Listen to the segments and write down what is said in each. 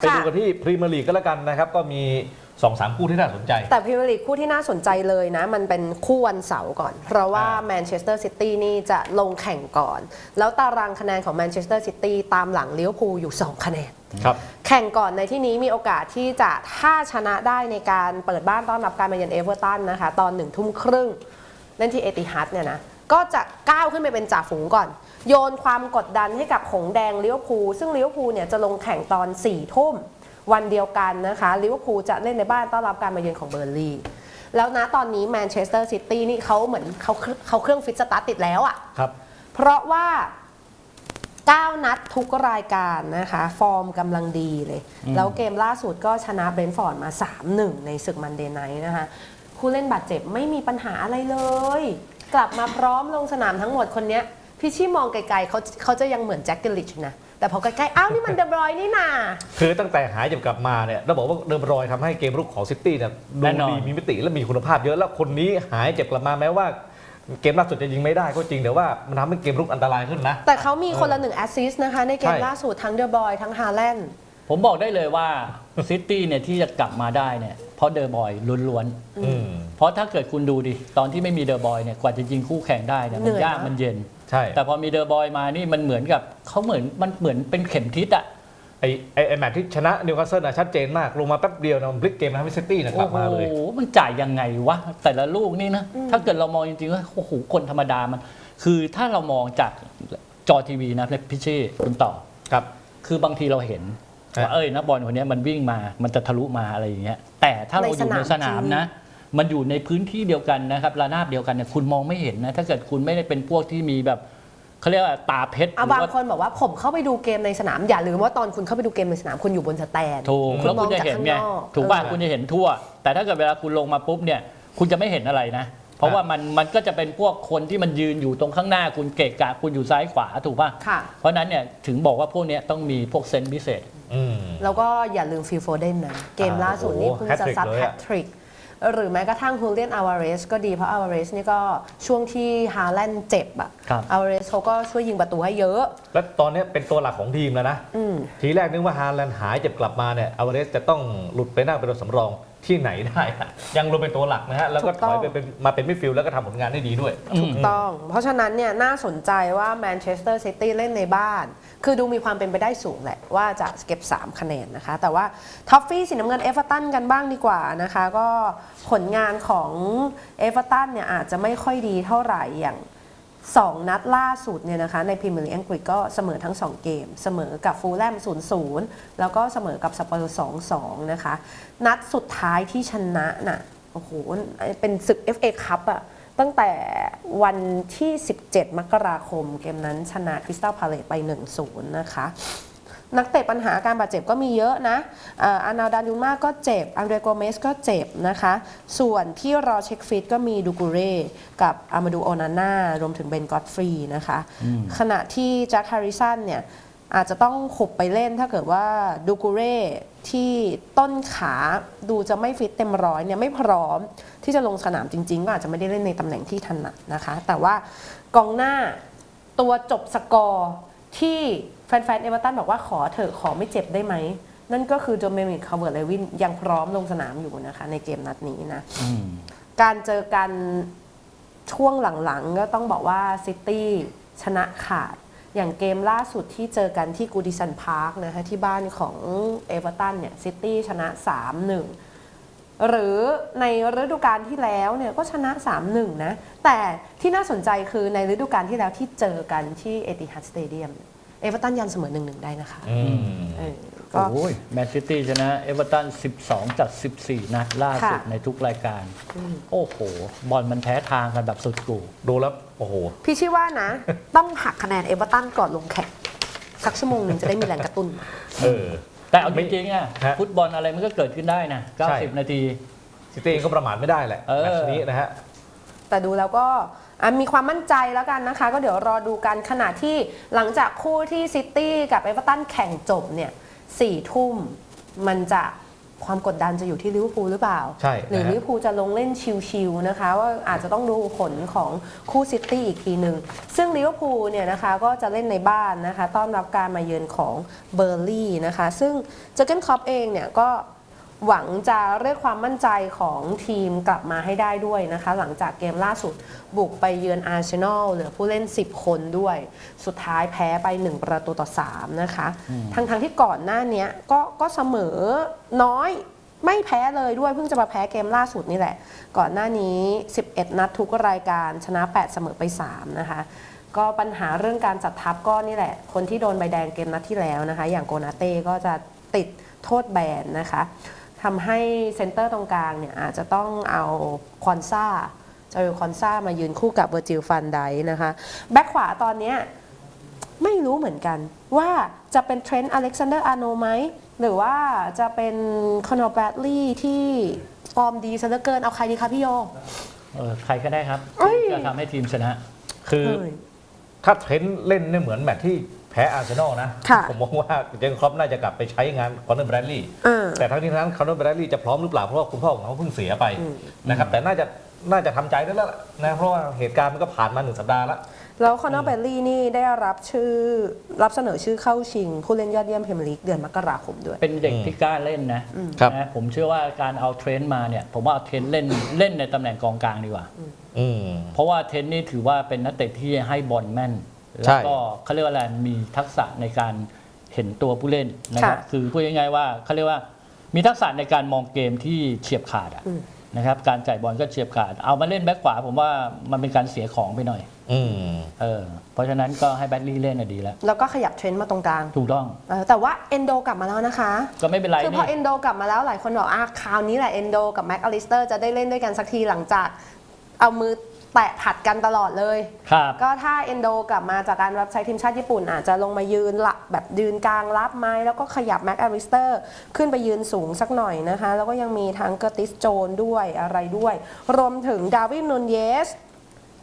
ไปดูกันที่พรีเมียร์ลีกก็แล้วกันนะครับก็มี2อสามคู่ที่น่าสนใจ แต่พรีเมียร์ลีกคู่ที่น่าสนใจเลยนะ มันเป็นคู่วันเสาร์ก่อน เพราะว่าอ่าแมนเชสเตอร์ซิตี้นี่จะลงแข่งก่อน แล้วตารางคะแนนของแมนเชสเตอร์ซิตี้ตามหลังลิเวอร์พูลอยู่ 2 คะแนนครับแข่งก่อนในที่นี้มีโอกาสที่จะถ้าชนะได้ในการเปิดบ้านต้อนรับการมาเยือนเอเวอร์ตันนะคะ ตอนหนึ่งทุ่มครึ่งเล่นที่เอติฮัดเนี่ยนะก็จะก้าวขึ้นไปเป็นจ่าฝูงก่อน โยนความกดดันให้กับหงส์แดงลิเวอร์พูลซึ่งลิเวอร์พูลเนี่ยจะลงแข่งตอน4ี่ทุ่มวันเดียวกันนะคะลิเวอร์พูลจะเล่นในบ้านต้อนรับการมาเยือนของเบอร์นลีย์แล้วนะตอนนี้แมนเชสเตอร์ซิตี้นี่เขาเหมือนเขาเขาเครื่องฟิตสตาร์ทติดแล้วอะครับเพราะว่า 9 นัดทุกรายการนะคะ ฟอร์มกำลังดีเลย แล้วเกมล่าสุดก็ชนะเบรนท์ฟอร์ดมา 3-1 ในศึกมันเดย์ไนท์นะคะผู้เล่นบาดเจ็บไม่มีปัญหาอะไรเลย กลับมาพร้อมลงสนามทั้งหมดคนเนี้ย พี่ชี่มองไกลๆเขาเขาจะยังเหมือนแจ็คเกลิชนะ แต่พอใกล้ๆ อ้าวนี่มันเดบรอยนี่นาคือตั้งแต่หายเจ็บกลับมาเนี่ยเราบอกว่าเดิมรอยทำให้เกมรุกของซิตี้เนี่ยแน่ดูนอน ดีมีมิติและมีคุณภาพเยอะแล้วคนนี้หายเจ็บกลับมาแม้ว่า เกมล่าสุดจะยิงไม่ได้ก็จริงแต่ว่ามันทำให้เกมรุกอันตรายขึ้นนะ แต่เขามีคนละหนึ่งแอสซิสต์นะคะ ในเกมใช่ ล่าสุดทั้งเดบรอยทั้งฮาแลนด์ ผมบอกได้เลยว่า ซิตี้เนี่ยที่จะกลับมาได้เนี่ยเพราะเดอร์บอยล้วนอืม ๆเพราะถ้าเกิดคุณดูดิ ตอนที่ไม่มีเดอร์บอยเนี่ยกว่าจะยิงคู่แข่งได้เนี่ยเหมันื่นอยยากนะมันเย็น ใช่ แต่พอมีเดอร์บอยมานี่มันเหมือนกับเขาเหมือนมันเหมือนเป็นเข็มทิศอะไอไอไอแมตช์ที่ชนะนิวคาสเซิลนะชัดเจนมาก ลงมาแป๊บเดียวนะมันพลิกเกมนะทำให้ซิตี้เนี่ยกลับมาเลย โอ้โห มันจ่ายยังไงวะ แต่ละลูกนี่นะ ถ้าเกิดเรามองจริงๆว่าโอ้โหคนธรรมดามัน คือถ้าเรามองจากจอทีวีนะพี่ชี่คุณต่อครับ คือบางทีเราเห็นครับว่าเอ้ยนักบอลคนเนี้ยมันวิ่งมา มันจะทะลุมาอะไรอย่างเงี้ย แต่ถ้าเราอยู่ในในสสนานามมนะ มันอยู่ในพื้นที่เดียวกันนะครับระนาบเดียวกันเนี่ยคุณมองไม่เห็นนะถ้าเกิดคุณไม่ได้เป็นพวกที่มีแบบเขาเรียกว่าตาเพชรหเอารือบางว่า คนบอกว่าผมเข้าไปดูเกมในสนาม อย่าลืมว่าตอนคุณเข้าไปดูเกมในสนามคุณอยู่บนสแตนถูกคุณแล้วมอคุงณจะจากเห็นข้างไง นอกถูกป่ะเออ คุณจะเห็นทั่ว แต่ถ้าเกิดเวลาคุณลงมาปุ๊บเนี่ย คุณจะไม่เห็นอะไรนะ เพราะว่ามันมันก็จะเป็นพวกคนที่มันยืนอยู่ตรงข้างหน้า คุณเกะกะคุณอยู่ซ้ายขวาถูกป่ะ ค่ะ เพราะฉะนั้นเนี่ยถึงบอกว่าพวกเนี้ยต้องมีพวกเซนส์พิเศษ อืม แล้วก็อย่าลืมฟิลโฟเดนนะ เกมล่าสุดนี่โอ้โหเพิ่งจะซัด hat-trick เลยแฮอะตทริก หรือแม้กระทั่งฮูเลียนอาวาเรสก็ดีเพราะอาวาเรสนี่ก็ช่วงที่ฮาแลนด์เจ็บอะครับ อาวาเรสเขาก็ช่วยยิงประตูให้เยอะ แล้วตอนนี้เป็นตัวหลักของทีมแล้วนะ อืม ทีแรกนึกว่าฮาแลนด์หายเจ็บกลับมาเนี่ยอเวเรสจะต้องหลุดไปนั่งเป็นตัวสำรอง ที่ไหนได้อะยังลงเป็นตัวหลักนะฮะแล้วก็ถูกถต้องอยไปเป็นมาเป็นมิดฟิลด์แล้วก็ทำผลงานได้ดีด้วยอืมต้อง เพราะฉะนั้นเนี่ยน่าสนใจว่าแมนเชสเตอร์ซิตี้เล่นในบ้าน คือดูมีความเป็นไปได้สูงแหละ ว่าจะเก็บ 3 คะแนนนะคะ แต่ว่าท็อฟฟี่สีน้ำเงินเอเวอร์ตันกันบ้างดีกว่านะคะ ก็ผลงานของเอเวอร์ตันเนี่ยอาจจะไม่ค่อยดีเท่าไหร่อย่าง 2 นัดล่าสุดเนี่ยนะคะในพรีเมียร์ลีกอังกฤษก็เสมอทั้ง 2 เกม เสมอกับฟูลแลม 0-0 แล้วก็เสมอกับสเปอร์ 2-2 นะคะ นัดสุดท้ายที่ชนะน่ะโอ้โหเป็นศึก FA คัพอะตั้งแต่วันที่ 17 มกราคม เกมนั้นชนะคริสตัลพาเลตไป 1-0 นะคะ นักเตะปัญหาการบาดเจ็บก็มีเยอะนะเอ่ออานาดาลูมาก็เจ็บ อันเดรโกเมสก็เจ็บนะคะ ส่วนที่รอเช็คฟิตก็มีดูกูเร่กับอามาดูโอนาน่ารวมถึงเบนกอตฟรีนะคะ ขณะที่แจ็คแฮร์ริสันเนี่ยอาจจะต้องขุบไปเล่นถ้าเกิดว่าดูกูเร่ที่ต้นขาดูจะไม่ฟิตเต็มร้อยเนี่ยไม่พร้อมที่จะลงสนามจริง ๆ ก็อาจจะไม่ได้เล่นในตำแหน่งที่ถนัดนะคะ แต่ว่ากองหน้าตัวจบสกอร์ ที่แฟนๆเอเวอร์ตันบอกว่าขอเถอะขอไม่เจ็บได้ไหม นั่นก็คือโดเมนิกคาเวิร์ดเลวินยังพร้อมลงสนามอยู่นะคะ ในเกมนัดนี้นะอืมการเจอกันช่วงหลังๆ ก็ต้องบอกว่าซิตี้ชนะขาด อย่างเกมล่าสุดที่เจอกันที่กูดิสันพาร์คนะคะที่บ้านของเอเวอร์ตันเนี่ยซิตี้ชนะ 3-1 หรือในฤดูกาลที่แล้วเนี่ยก็ชนะ 3-1 นะ แต่ที่น่าสนใจคือในฤดูกาลที่แล้วที่เจอกันที่เอติฮัดสเตเดียมเอเวอร์ตันยันเสมอ1-1ได้นะคะอืมเออก็โอ้ยแมนซิตี้ชนะเอเวอร์ตัน 12 จาก 14 นัดล่าสุดค่ะในทุกรายการ โอ้โห บอลมันแพ้ทางกันแบบสุดกูดูแล้ว โอ้โห พี่ชื่อว่านะ ต้องหักคะแนนเอเวอร์ตันก่อนลงแข่งสักชั่วโมงหนึ่งจะได้มีแรงกระตุ้น เออ แต่เอาจริงๆอะฮะฟุตบอลอะไรมันก็เกิดขึ้นได้นะใช่ 90 นาที ซิตี้เองก็ประมาทไม่ได้แหละเออ แมตช์นี้นะฮะ แต่ดูแล้วก็อะมีความมั่นใจแล้วกันนะคะ ก็เดี๋ยวรอดูกันขณะที่หลังจากคู่ที่ซิตี้กับเอเวอร์ตันแข่งจบเนี่ยสี่ทุ่มมันจะ ความกดดันจะอยู่ที่ลิเวอร์พูลหรือเปล่า ใช่หรือนะฮะลิเวอร์พูลจะลงเล่นชิลๆนะคะ ว่าอาจจะต้องดูผลของคู่ซิตี้อีกทีหนึ่ง ซึ่งลิเวอร์พูลเนี่ยนะคะก็จะเล่นในบ้านนะคะ ต้อนรับการมาเยือนของเบอร์ลี่นะคะ ซึ่งเจอร์เกนคล็อปเองเนี่ยก็ หวังจะเรียกความมั่นใจของทีมกลับมาให้ได้ด้วยนะคะ หลังจากเกมล่าสุดบุกไปเยือนอาร์เซนอลเหลือผู้เล่น 10 คนด้วย สุดท้ายแพ้ไป 1 ประตูต่อ 3 นะคะทั้งทั้งๆที่ก่อนหน้าเนี้ยก็ก็เสมอน้อยไม่แพ้เลยด้วยเพิ่งจะมาแพ้เกมล่าสุดนี่แหละ ก่อนหน้านี้ 11 นัดทุกรายการชนะ 8 เสมอไป 3 นะคะก็ปัญหาเรื่องการจัดทัพก็นี่แหละ คนที่โดนใบแดงเกมนัดที่แล้วนะคะ อย่างโกนาเต้ก็จะติดโทษแบนนะคะ ทำให้เซนเตอร์ตรงกลางเนี่ยอาจจะต้องเอาคอนซาจอร์คอนซามายืนคู่กับเวอร์จิลฟันไดนะคะแบ็คขวาตอนเนี้ยไม่รู้เหมือนกันว่าจะเป็นเทรนต์อเล็กซานเดอร์อาร์โนไหม หรือว่าจะเป็นคอนอร์แบดลีย์ที่ฟอร์มดีซะเหลือเกิน เอาใครดีคะพี่โยเออใครก็ได้ครับเอ้ยจะทำให้ทีมชนะ คือเฮ้ยถ้าเทรนต์เล่นเนี่ยเหมือนแมตช์ที่แพ้อาร์เซนอลนะค่ะผมมองว่าเจนครอปน่าจะกลับไปใช้งานคอนเนอร์แบรดลีย์อ่า แต่ทั้งนี้ทั้งนั้นคอนเนอร์แบรดลีย์จะพร้อมหรือเปล่าเพราะว่าคุณพ่อของเขาเพิ่งเสียไปอืมนะครับ แต่น่าจะน่าจะทำใจได้แล้วล่ะนะเพราะว่าเหตุการณ์มันก็ผ่านมาหนึ่งสัปดาห์แล้วแล้วคอนอร์แบดลีย์นี่ได้รับชื่อรับเสนอชื่อเข้าชิง ผู้เล่นยอดเยี่ยมพรีเมียร์ลีกเดือนมกราคมด้วย เป็นเด็กอืมที่กล้าเล่นนะครับนะผมเชื่อว่าการเอาเทรนต์มาเนี่ย ผมว่าเอาเทรนต์เล่นเล่นในตำแหน่งกองกลางดีกว่าอืมเพราะว่าเทรนต์นี่ถือว่าเป็นนักเตะที่ให้บอลแม่นใช่แล้วก็เขาเรียกว่าอะไรมีทักษะในการเห็นตัวผู้เล่นนะครับค่ะคือพูดง่ายๆว่าเขาเรียกว่า มีทักษะในการมองเกมที่เฉียบขาดอะอืมนะครับการจ่ายบอลก็เฉียบขาด เอามาเล่นแบ็คขวาผมว่ามันเป็นการเสียของไปหน่อยอืมเออเพราะฉะนั้นก็ให้แบดลี่เล่นน่ะดีแล้ว แล้วก็ขยับเทรนต์มาตรงกลางถูกต้องเออแต่ว่าเอนโดกลับมาแล้วนะคะ ก็ไม่เป็นไรคือพอนี่เอนโดกลับมาแล้วหลายคนบอกอะคราวนี้แหละเอนโดกับแม็กอลิสเตอร์จะได้เล่นด้วยกันสักทีหลังจากเอามือ แตะผัดกันตลอดเลย ครับ ก็ถ้าเอนโดกลับมาจากการรับใช้ทีมชาติญี่ปุ่น อาจจะลงมายืนละแบบยืนกลางรับไหมแล้วก็ขยับแม็กอลิสเตอร์ขึ้นไปยืนสูงสักหน่อยนะคะ แล้วก็ยังมีทั้งเกอร์ติสโจนด้วยอะไรด้วย รวมถึงดาวิดนูนเยส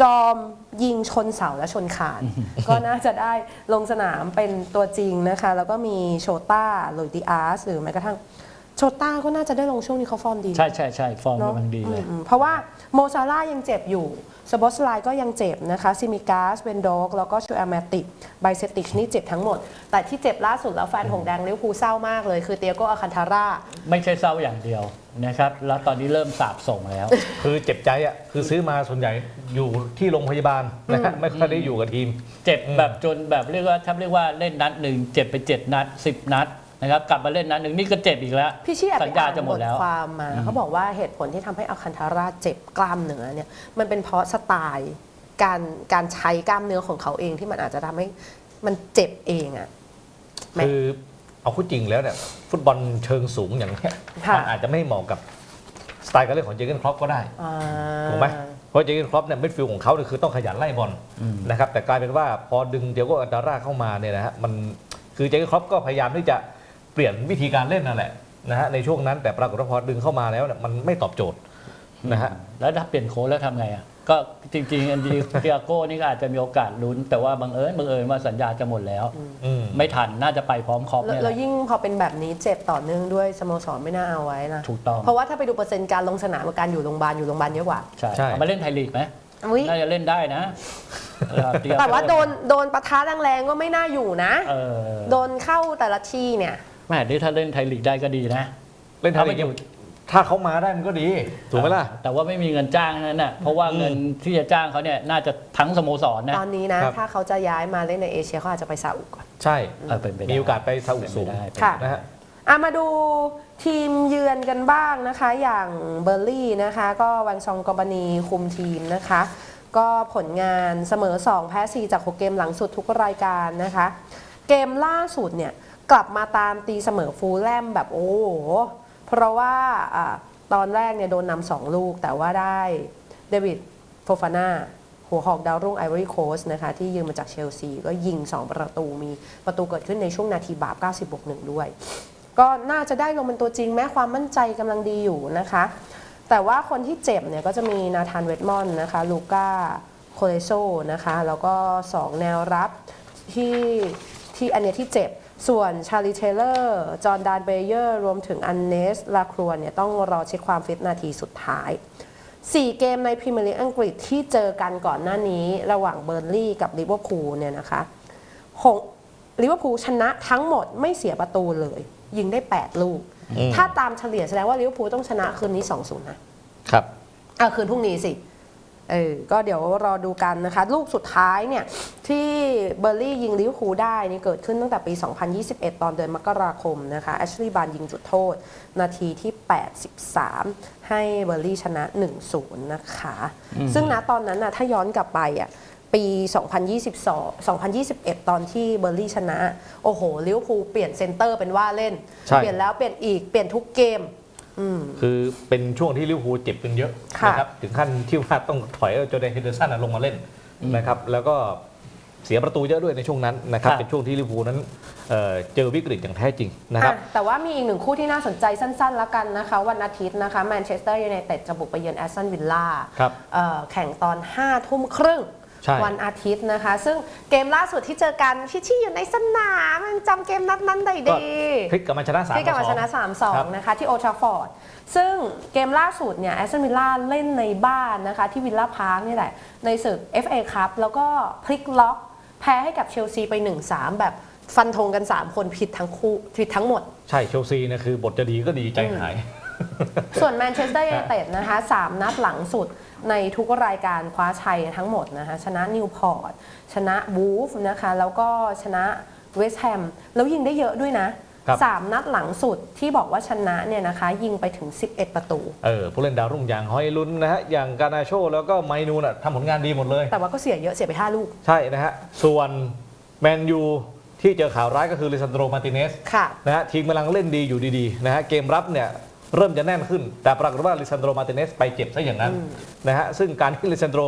จอมยิงชนเสาและชนคาน ก็น่าจะได้ลงสนามเป็นตัวจริงนะคะ แล้วก็มีโชต้าโรดิอาสหรือแม้กระทั่ง โชต้าก็น่าจะได้ลงช่วงนี้เขาฟอร์มดีใช่ใช่ใช่ฟอร์มเนอะกำลังดีเลย อืมๆเพราะว่าโมซาร่าห์ยังเจ็บอยู่สปอสไลก็ยังเจ็บนะคะซิมิกาสเวนโดกแล้วก็ชูแอมติกไบเซติชนี่เจ็บทั้งหมด แต่ที่เจ็บล่าสุดแล้วแฟนหงแดงลิเวอร์พูลเศร้ามากเลย คือเตียโกอาคันทาร่า ไม่ใช่เศร้าอย่างเดียวนะครับ แล้วตอนนี้เริ่มสาบส่งแล้ว คือเจ็บใจอะคือซื้อมาส่วนใหญ่อยู่ที่โรงพยาบาลนะฮะไม่ค่อยได้อยู่กับทีม เจ็บแบบจนแบบเรียกว่าถ้าเรียกว่าเล่นนัดหนึ่งเจ็บไปเจ็ดนัดสิบนัด นะครับกลับมาเล่นนัดหนึ่งนี่ก็เจ็บอีกแล้ว พี่ชี่แอบสัไปญญาอ่านจะหมบดทแล้ว ความมาเขาบอกว่าเหตุผลที่ทำให้อาคันทาร่าเจ็บกล้ามเนื้อเนี่ยมันเป็นเพราะสไตล์การการใช้กล้ามเนื้อของเขาเองที่มันอาจจะทำให้มันเจ็บเองอะแม่คือเอาคู่จริงแล้วเนี่ยฟุตบอลเชิงสูงอย่างเนี้ยค่ะ มันอาจจะไม่เหมาะกับสไตล์การเล่นของเจอร์เกนครอปก็ได้ อ่า ถูกไหมเพราะเจอร์เกนครอปเนี่ยมิดฟิลด์ของเขาเนี่ยคือต้องขยันไล่บอลอืมนะครับแต่กลายเป็นว่าพอดึงเดียวก็อันดาร่าเข้ามาเนี่ยนะฮะมันคือเจอร์เกนครอปก็พยายามที่จะ เปลี่ยนวิธีการเล่นนั่นแหละนะฮะในช่วงนั้นแต่ปรากฏว่าพอดึงเข้ามาแล้วเนี่ยมันไม่ตอบโจทย์นะฮะแล้วถ้าเปลี่ยนโค้ชแล้วทำไงอะก็จริงๆอันดีเตียโก้นี่ก็อาจจะมีโอกาสลุ้น แต่ว่าบังเอิญบังเอิญว่าสัญญาจะหมดแล้วอืมไม่ทันน่าจะไปพร้อมคอปแล้วเนี่ยแหแล้วละยิ่งพอเป็นแบบนี้เจ็บต่อเนื่องด้วยสโมสรไม่น่าเอาไว้นะถูกต้องเพราะว่าถ้าไปดูเปอร์เซ็นต์การลงสนามกับการอยู่โรงพยาบาลอยู่โรงพยาบาลเยอะกว่าใช่ใช่เอามาเล่นไทยลีกไหมอุ๊ยน่าจะเล่นได้นะเออเยโก้แต่ว่าโดนโดนปะทะแรงๆก็ไม่น่าอยู่นะเออโดนเข้าแต่ละทีเนี่ย แม่นี่ถ้าเล่นไทยลีกได้ก็ดีนะเล่นไทยลีกเอาไปอยู่ถ้าเขามาได้มันก็ดีถูกไหมล่ะ แต่ว่าไม่มีเงินจ้างนั้นน่ะเพราะว่าอืมเงินที่จะจ้างเขาเนี่ยน่าจะทั้งสโมสรนะ ตอนนี้นะครับถ้าเขาจะย้ายมาเล่นในเอเชียเขาอาจจะไปซาอุก่อน ใช่เออเป็นไปได้มีโอกาสไปซาอุเป็นสูไปงได้เป็นไปค่ะได้นะฮะอะมาดูทีมเยือนกันบ้างนะคะ อย่างเบอร์ลี่นะคะ ก็วันซองกอบานีคุมทีมนะคะ ก็ผลงานเสมอ 2 แพ้ 4 จาก 6 เกมหลังสุดทุกรายการนะคะ เกมล่าสุดเนี่ย กลับมาตามตีเสมอฟูลแลมแบบโอ้โห เพราะว่าอตอนแรกเนี่ยโดนนำสองลูกแต่ว่าได้เดวิดโฟฟาน่าหัวหอกดาวรุ่งไอวอรี่โคสนะคะที่ยืมมาจากเชลซี ก็ยิง 2 ประตูมีประตูเกิดขึ้นในช่วงนาทีบาป 90บวก1ด้วย ก็น่าจะได้ลงเป็นตัวจริงแม้ความมั่นใจกำลังดีอยู่นะคะ แต่ว่าคนที่เจ็บเนี่ยก็จะมีนาธานเวดมอนนะคะลูก้าโคเลโซนะคะ แล้วก็ 2 แนวรับที่ ที่อันเนี้ยที่เจ็บ ส่วนชาลีเทเลอร์จอห์นดานเบเยอร์รวมถึงอันเนสลาครัวเนี่ยต้องรอเช็คความฟิตนาทีสุดท้าย 4 เกมในพรีเมียร์ลีกอังกฤษที่เจอกันก่อนหน้านี้ระหว่างเบอร์นลี่กับลิเวอร์พูลเนี่ยนะคะหกลิเวอร์พูลชนะทั้งหมดไม่เสียประตูเลย ยิงได้ 8 ลูกอืมถ้าตามเฉลี่ยแสดงว่าลิเวอร์พูลต้องชนะคืนนี้ 2-0นะครับอะคืนพรุ่งนี้สิ เออก็เดี๋ยวรอดูกันนะคะ ลูกสุดท้ายเนี่ยที่เบอร์ลี่ยิงลิเวอร์พูลได้นี่เกิดขึ้นตั้งแต่ปี 2021 ตอนเดือนมกราคมนะคะแอชลีย์บานยิงจุดโทษ นาทีที่ 83 ให้เบอร์ลี่ชนะ 1-0 นะคะ ซึ่งณตอนนั้นนะถ้าย้อนกลับไปอะปี 2022 2021 ตอนที่เบอร์ลี่ชนะ โอ้โหลิเวอร์พูลเปลี่ยนเซนเตอร์เป็นว่าเล่นใช่เปลี่ยนแล้วเปลี่ยนอีกเปลี่ยนทุกเกมอืม คือเป็นช่วงที่ลิเวอร์พูลเจ็บกันเยอะค่ะนะครับถึงขั้นที่ว่าต้องถอยเอาโจเดนเฮนเดอร์สันลงมาเล่นนะครับแล้วก็เสียประตูเยอะด้วยในช่วงนั้นนะครับครับเป็นช่วงที่ลิเวอร์พูลนั้นเอ่อเจอวิกฤตอย่างแท้จริงนะครับอะแต่ว่ามีอีกหนึ่งคู่ที่น่าสนใจสั้นๆ แล้วกันนะคะ วันอาทิตย์นะคะแมนเชสเตอร์ยูไนเต็ดจะบุกไปเยือนแอสตันวิลล่าครับแข่งตอน5ทุ่มครึ่งใช่ วันอาทิตย์นะคะ ซึ่งเกมล่าสุดที่เจอกันชิชี่อยู่ในสนามมันจำเกมนัดนั้นได้ก็ดีพลิกกลับมาชนะสามที่กลับมาชนะครับ3-2นะคะที่โอทราฟอร์ดซึ่งเกมล่าสุดเนี่ยแอสตันวิลล่าเล่นในบ้านนะคะ ที่วิลล่าพาร์คนี่แหละ ในศึก FA ครับแล้วก็พลิกล็อกแพ้ให้กับเชลซีไป 1-3 แบบฟันธงกัน 3 คนผิดทั้งคู่ผิดทั้งหมด ใช่เชลซีเนี่ยคือบทจะดีก็ดีใจหาย ส่วนแมนเชสเตอร์ยูไนเต็ดนะคะสามนัดหลังสุด ในทุกรายการคว้าชัยทั้งหมดนะคะชนะนิวพอร์ตชนะบูฟนะคะแล้วก็ชนะเวสต์แฮมแล้วยิงได้เยอะด้วยนะครับสามนัดหลังสุดที่บอกว่าชนะเนี่ยนะคะ ยิงไปถึง 11 ประตู เออผู้เล่นดาวรุ่งอย่างฮอยลุนนะฮะ อย่างกานาโชแล้วก็ไมนูน่ะทำผลงานดีหมดเลย แต่ว่าก็เสียเยอะเสียไป 5 ลูก ใช่นะฮะ ส่วนแมนยูที่เจอข่าวร้ายก็คือลิซันโดรมาร์ติเนสค่ะนะฮะทีมกำลังเล่นดีอยู่ดีๆนะฮะเกมรับเนี่ย เริ่มจะแน่นขึ้น แต่ปรากฏว่าลิซันโดรมาร์ติเนสไปเจ็บซะอย่างนั้นนะฮะซึ่งการที่ลิซันโดร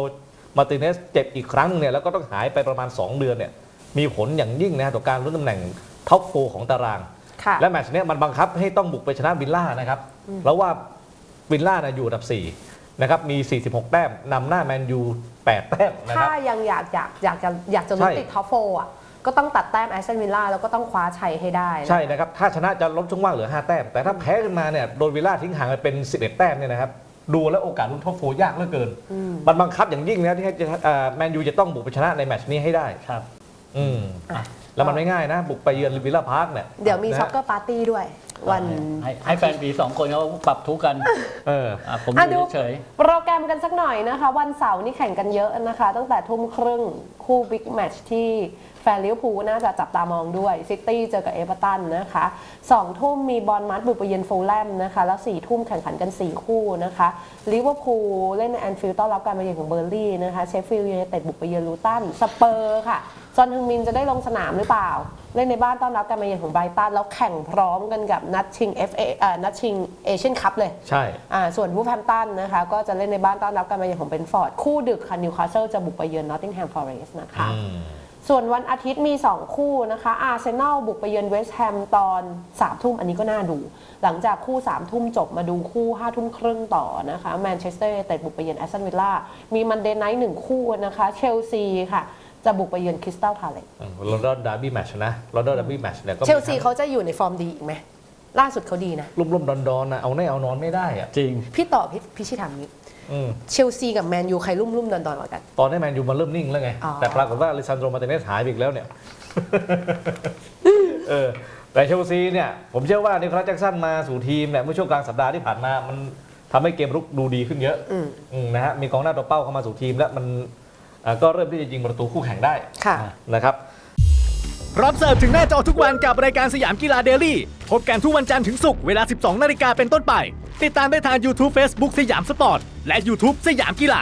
มาร์ติเนสเจ็บอีกครั้งหนึงเนี่ยแล้วก็ต้องหายไปประมาณ 2 เดือนเนี่ยมีผลอย่างยิ่งนะฮะต่อการลุ้นตำแหน่งท็อปโฟของตารางค่ะและแมตช์เนี้ยมันบังคับให้ต้องบุกไปชนะวิลล่านะครับเพราะว่าวิลล่านะอยู่อันดับ4นะครับมี 46 แต้มนำหน้าแมนยู8แต้มนะคถ้ารับยังอยากอยากอยากจะอยากจะลุ้นใช่ติดท็อปโฟอะ ก็ต้องตัดแต้มแอสตันวิลล่าแล้วก็ต้องคว้าชัยให้ได้นะ ใช่นะครับ ถ้าชนะจะลดช่องว่างเหลือ 5 แต้ม แต่ถ้าแพ้ขึ้นมาเนี่ยโดนวิลล่าทิ้งห่างไปเป็น 11 แต้มเนี่ยนะครับ ดูแล้วโอกาสลุ้นท็อปโฟร์ยากเหลือเกินมันบังคับอย่างยิ่งนะที่ให้จะเอ่อแมนยูจะต้องบุกไปชนะในแมตช์นี้ให้ได้ ครับ อืมแล้วมันไม่ง่ายนะ บุกไปเยือนวิลล่าพาร์คเนี่ยเดี๋ยวมีนะซ็อกเกอร์ปาร์ตี้ด้วย วันให้ให้แฟนปีสองคนเขาปรับทุกข์กันเอออะผมอะอดูยู่เฉยโปรแกรมกันสักหน่อยนะคะ วันเสาร์นี่แข่งกันเยอะนะคะ ตั้งแต่ทุ่มครึ่งคู่บิ๊กแมตช์ที่แฟนลิเวอร์พูลน่าจะจับตามองด้วยซิตี้เจอกับเอเวอร์ตันนะคะสองทุ่มมีบอลมัดบุกไปเยือนฟูลแลมนะคะแล้วสี่ทุ่มแข่งขันกัน 4 คู่นะคะลิเวอร์พูลเล่นในแอนฟิลด์ต้อนรับการมาเยือนของเบอร์ลี่นะคะเชฟฟิลด์ยูไนเต็ดบุกไปเยือนลูตันสเปอร์ค่ะจอห์นฮึงมินจะได้ลงสนามหรือเปล่า เล่นในบ้านต้อนรับการมาเยือนของไบรตันแล้วแข่งพร้อมกันกับนัดชิง FA เอ่อนัดชิงเอเชียนคัพเลยใช่อ่าส่วนวูฟแฮมตันนะคะก็จะเล่นในบ้านต้อนรับการมาเยือนของเบนฟอร์ดคู่ดึกค่ะนิวคาสเซิลจะบุกไปเยือนนอตติงแฮมฟอเรสต์นะคะอืมส่วนวันอาทิตย์มี 2 คู่นะคะอาร์เซนอลบุกไปเยือนเวสต์แฮมตอน3ทุ่มอันนี้ก็น่าดู หลังจากคู่3ทุ่มจบมาดูคู่5ทุ่มครึ่งต่อนะคะแมนเชสเตอร์ยูไนเต็ดบุกไปเยือนแอสตันวิลล่ามีมันเดย์ไนท์หนึ่งคู่นะคะเชลซีค่ะ จะบุกไปเยือนคริสตัลพาเลตลอนดอนดาร์บี้แมตช์นะลอนดอนดาร์บี้แมตช์เนี่ยก็มีเชลซีเขาจะอยู่ในฟอร์มดีอีกไหมล่าสุดเขาดีนะรุ่มๆดอนๆนะเอาแน่เอานอนไม่ได้อะจริง พี่ต่อพี่พี่ชิถามนี้อืมเชลซีกับแมนยูใครรุ่มรุ่มๆดอนดอนๆกว่ากัน ตอนนี้แมนยูมันเริ่มนิ่งแล้วไงอ๋อแต่ปรากฏว่าลิซันโดรมาร์ติเนสหายไปอีกแล้วเนี่ยเออแต่เชลซีเนี่ยผมเชื่อว่านิโคลัสแจ็กสันมาสู่ทีมเนี่ยเมื่อช่วงกลางสัปดาห์ที่ผ่านมามันทำให้เกมรุกดูดีขึ้นเยอะอืมอืมนะฮะมีกองหน้าตัวเป้าเข้ามาสู่ทีมแล้วมันเอ่อ ก็เริ่มที่จะยิงประตูคู่แข่งได้ค่ะ นะครับพร้อมเสิร์ฟถึงหน้าจอทุกวันกับรายการสยามกีฬาเดลี่พบกันทุกวันจันทร์ถึงศุกร์เวลา 12 นาฬิกาเป็นต้นไป ติดตามได้ทาง YouTube Facebook สยามสปอร์ต และ YouTube สยามกีฬา